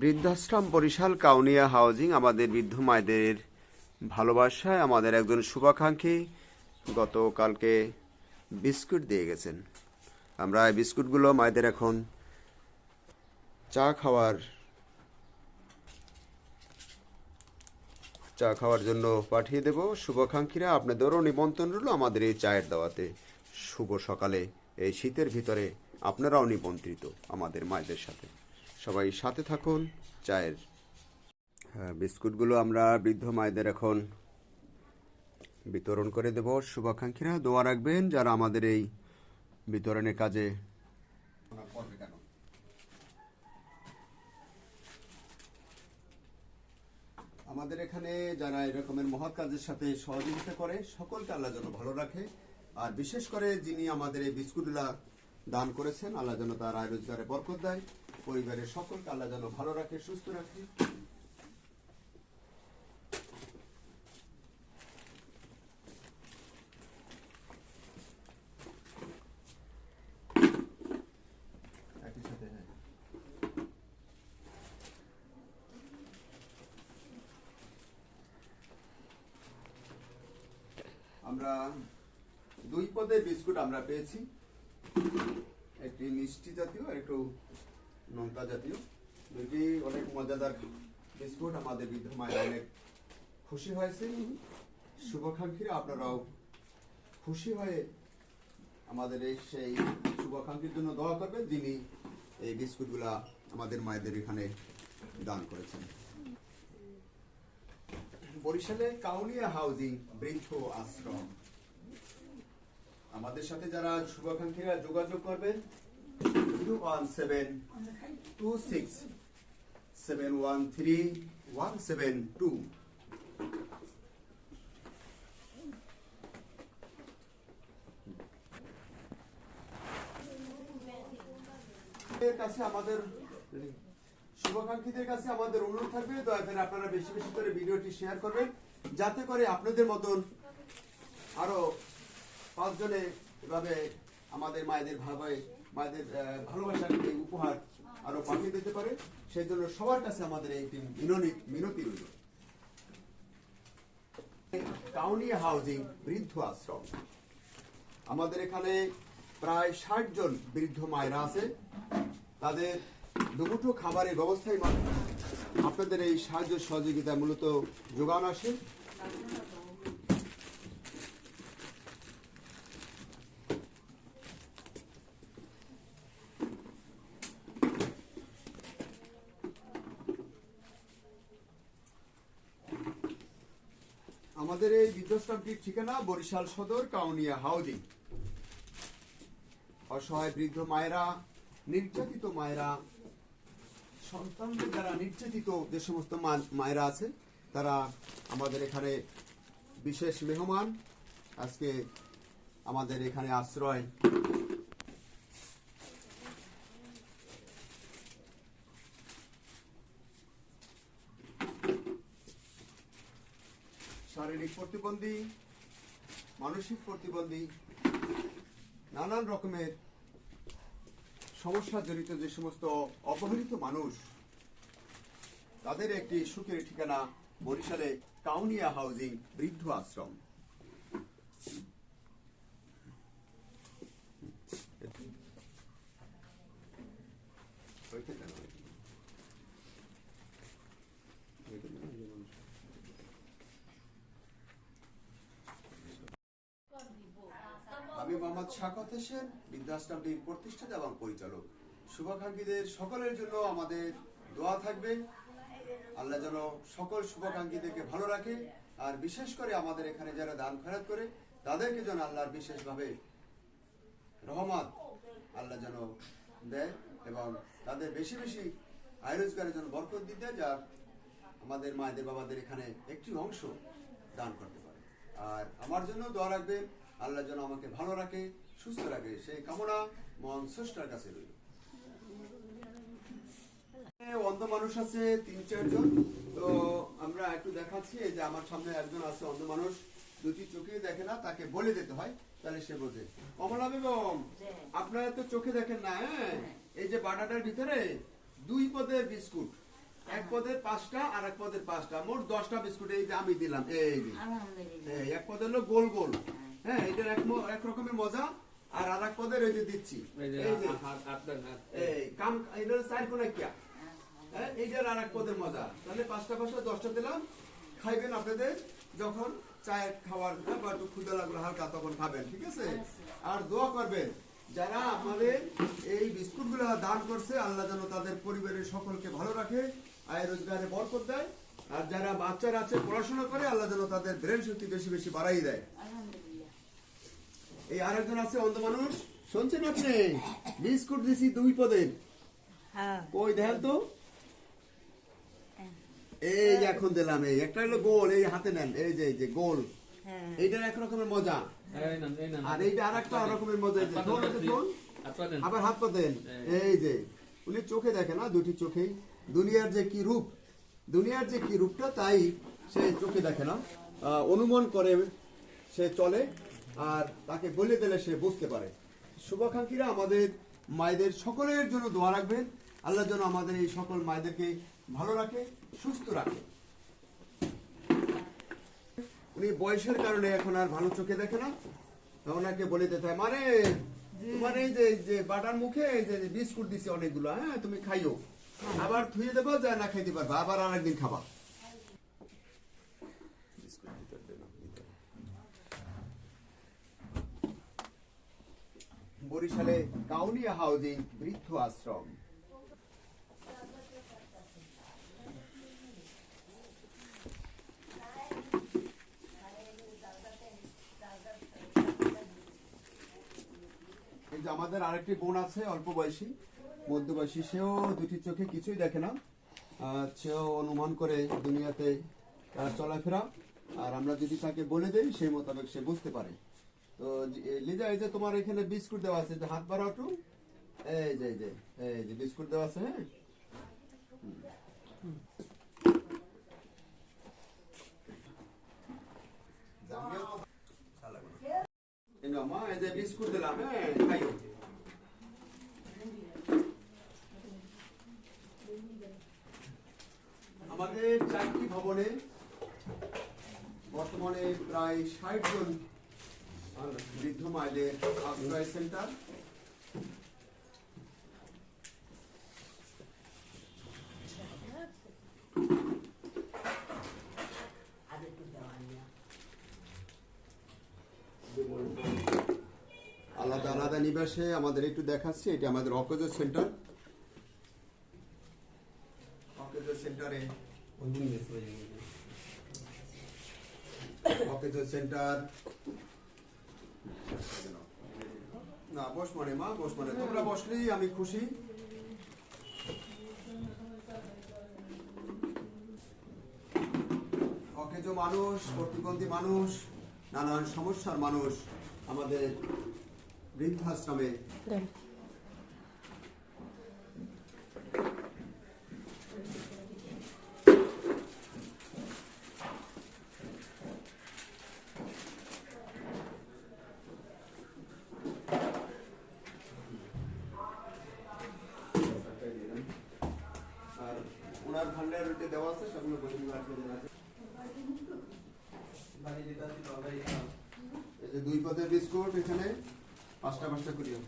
বৃদ্ধাশ্রম, বরিশাল, কাউনিয়া হাউজিং আমাদের বৃদ্ধ মায়েদের ভালোবাসায় আমাদের একজন শুভাকাঙ্ক্ষী গতকালকে বিস্কুট দিয়ে গেছেন। আমরা এই বিস্কুটগুলো মায়েদের এখন চা খাওয়ার চা খাওয়ার জন্য পাঠিয়ে দেব। শুভাকাঙ্ক্ষীরা, আপনাদেরও নিমন্ত্রণ রইল আমাদের এই চায়ের দাওয়াতে। শুভ সকালে এই শীতের ভিতরে আপনারাও নিমন্ত্রিত আমাদের মায়েদের সাথে। সবাই সাথে থাকুন, চায়ের বিস্কুটগুলো আমরা বৃদ্ধ মায়েদের এখন বিতরণ করে দেব। শুভাকাঙ্ক্ষীরা দোয়া রাখবেন যারা আমাদের এই বিতরণের কাজে আমাদের এখানে যারা এরকমের মহৎ কাজের সাথে সহযোগিতা করে, সকলকে আল্লাহ যেন ভালো রাখে। আর বিশেষ করে যিনি আমাদের এই বিস্কুটগুলা দান করেছেন, আল্লাহ যেন তার আয় রোজগারে বরকত দেয়। পরিবারের সকলকে আল্লাহ যেন ভালো রাখে, সুস্থ রাখে। হ্যাঁ। আমরা দুই পদের বিস্কুট আমরা পেয়েছি। একটি মিষ্টি জাতীয় একটু নোনতা জাতীয় দুইটি অনেক মজাদার বিস্কুট আমাদের বৃদ্ধ মায়ের অনেক খুশি হয়েছে? শুভাকাঙ্ক্ষীরা আপনারাও খুশি হয়ে আমাদের এই সেই শুভাকাঙ্ক্ষীর জন্য দোয়া করবেন যিনি এই বিস্কুটগুলা আমাদের মায়েদের এখানে দান করেছেন। বরিশালে কাউনিয়া হাউজিং বৃদ্ধ আশ্রম। আমাদের সাথে যারা শুভাকাঙ্ক্ষীরা যোগাযোগ করবেন জিরো কাছে আমাদের শুভাকাঙ্ক্ষীদের কাছে আমাদের অনুরোধ থাকবে, দয়া করে আপনারা বেশি বেশি করে ভিডিওটি শেয়ার করবেন, যাতে করে আপনাদের মতন আরও পাঁচজনে এভাবে আমাদের মায়েদের ভাবে মায়েদের ভালোবাসার এই উপহার আরও পাঠিয়ে দিতে পারে, সেই জন্য সবার কাছে আমাদের একটি মিননি মিনতি রইল। কাউনিয়া হাউজিং বৃদ্ধ আশ্রম। আমাদের এখানে প্রায় ষাট জন বৃদ্ধ মায়েরা আছে। তাদের দুমুঠো খাবারের ব্যবস্থায় মা- আপনাদের এই সাহায্য সহযোগিতা মূলত যোগান আসে। আমাদের এই বৃদ্ধাশ্রমটির ঠিকানা বরিশাল সদর, কাউনিয়া হাউজিং। অসহায় বৃদ্ধ মায়েরা, নির্যাতিত মায়েরা, সন্তানদের যারা নির্যাতিত যে সমস্ত মায়েরা আছে তারা আমাদের এখানে বিশেষ মেহমান। আজকে আমাদের এখানে আশ্রয় শারীরিক প্রতিবন্ধী, মানসিক প্রতিবন্ধী, নানান রকমের সমস্যা জড়িত যে সমস্ত অবহেলিত মানুষ, তাদের একটি সুখের ঠিকানা বরিশালে কাউনিয়া হাউজিং বৃদ্ধ আশ্রম। মোহাম্মদ শাকত হোসেন বৃদ্ধাশ্রমটির এবং পরিচালক। শুভাকাঙ্ক্ষীদের সকলের জন্য আমাদের দোয়া থাকবে। আল্লাহ যেন সকল শুভাকাঙ্ক্ষীদেরকে ভালো রাখে আর বিশেষ করে আমাদের এখানে যারা দান খয়রাত করে, তাদেরকে যেন আল্লাহর বিশেষভাবে রহমত আল্লাহ যেন দেয় এবং তাদের বেশি বেশি আয় রোজগারের জন্য বরকত দিতে যা আমাদের মায়েদের বাবাদের এখানে একটি অংশ দান করতে পারে। আর আমার জন্য দোয়া রাখবেন আল্লাহ যেন আমাকে ভালো রাখে সুস্থ রাখে। সেই কামনা মন স্রষ্টার কাছে রইল। অন্ধ মানুষ আছে তিন চারজন তো আমরা একটু দেখাচ্ছি যে আমার সামনে একজন আছে অন্ধ মানুষ। দুটি চোখে দেখে না তাকে বলে দিতে হয় তাহলে সে বোঝে। কমলা বেগম আপনারা তো চোখে দেখেন না হ্যাঁ? এই যে বাটাটার ভিতরে দুই পদের বিস্কুট। এক পদের পাঁচটা আর এক পদের পাঁচটা। মোট দশটা বিস্কুট এই যে আমি দিলাম এই এই এক পদের হলো গোল গোল। হ্যাঁ এটার এক এক রকমের মজা আর আর এক পদের এই যে দিচ্ছি। এই যে এই যে হাত হাত দেন হাত এই কাম এটা চার কোনা কিয়া। হ্যাঁ এইটার আর এক পদের মজা। তাহলে পাঁচটা পাঁচটা দশটা দিলাম। খাইবেন আপনাদের যখন চায়ের খাওয়ার হ্যাঁ, বা একটু ক্ষুদা লাগল হালকা তখন খাবেন ঠিক আছে? আর দোয়া করবেন যারা আমাদের এই বিস্কুটগুলো দান করছে আল্লাহ যেন তাদের পরিবারের সকলকে ভালো রাখে আয় রোজগারে বরকত দেয়। আর যারা বাচ্চারা আছে পড়াশোনা করে আল্লাহ যেন তাদের ব্রেন শক্তি বেশি বেশি বাড়াই দেয়। এই আরেকজন আছে অন্ধ মানুষ। শুনছেন আপনি? বিস্কুট দিছি দুই পদের হ্যাঁ। ওই দেখেন তো। এই যে এখন দিলাম এই। একটা হলো গোল এই হাতে নেন। এই যে এই যে গোল। হ্যাঁ। এইটার এক রকমের মজা। এই এই নেন। আর এইটা আর একটা রকমের মজা। আবার হাত পা দেন। এই যে উনি চোখে দেখে না দুটি চোখেই। দুনিয়ার যে কি রূপ দুনিয়ার যে কি রূপটা তাই সে চোখে দেখে না। আহ, অনুমান করে সে চলে। আর তাকে বলে দিলে সে বুঝতে পারে। শুভাকাঙ্ক্ষীরা আমাদের মায়েদের সকলের জন্য দোয়া রাখবেন। আল্লাহ যেন আমাদের এই সকল মায়েদেরকে ভালো রাখে সুস্থ রাখে। উনি বয়সের কারণে এখন আর ভালো চোখে দেখে না। ওনাকে বলে দিতে হয় মানে তোমার এই যে যে বাটার মুখে যে বিস্কুট দিছে অনেকগুলো হ্যাঁ তুমি খাইও। আবার ধুয়ে দেবো যা না খাইতে পারবা আবার আরেকদিন খাবা বিস্কুট ভিতর দে না, ভিতর। বরিশালে কাউনিয়া হাউজিং বৃদ্ধ আশ্রম। এই যে আমাদের আরেকটি বোন আছে, অল্প বয়সী, মধ্যবয়সী, সেও দুটি চোখে কিছুই দেখে না। সেও অনুমান করে দুনিয়াতে চলাফেরা, আর আমরা যদি তাকে বলে দেই, সেই মোতাবেক সে বুঝতে পারে। তো লিজা এই যে তোমার এখানে বিস্কুট দেওয়া আছে হাত বাড়াও একটু। এই যে এই যে এই যে বিস্কুট দেওয়া আছে হ্যাঁ। এই মা, এই যে বিস্কুট দিলাম হ্যাঁ খাইও। আমাদের চারটি ভবনে বর্তমানে প্রায় ষাট জন বৃদ্ধ মায়েদের আশ্রয় সেন্টার। আলাদা আলাদা নিবাসে আমাদের একটু দেখাচ্ছি, এটা আমাদের অকেজ সেন্টার। সেন্টারে সেন্টার না, বস মানে মা, বস মানে তোমরা বসলেই আমি খুশি। অকেজ মানুষ, প্রতিবন্ধী মানুষ, নানান সমস্যার মানুষ আমাদের বৃদ্ধাশ্রমে ভান্ডার যে দেওয়া আছে, সেগুলো বসে আটকে দেওয়া আছে। এই যে দুই পদের বিস্কুট এখানে পাঁচটা পাঁচটা করিও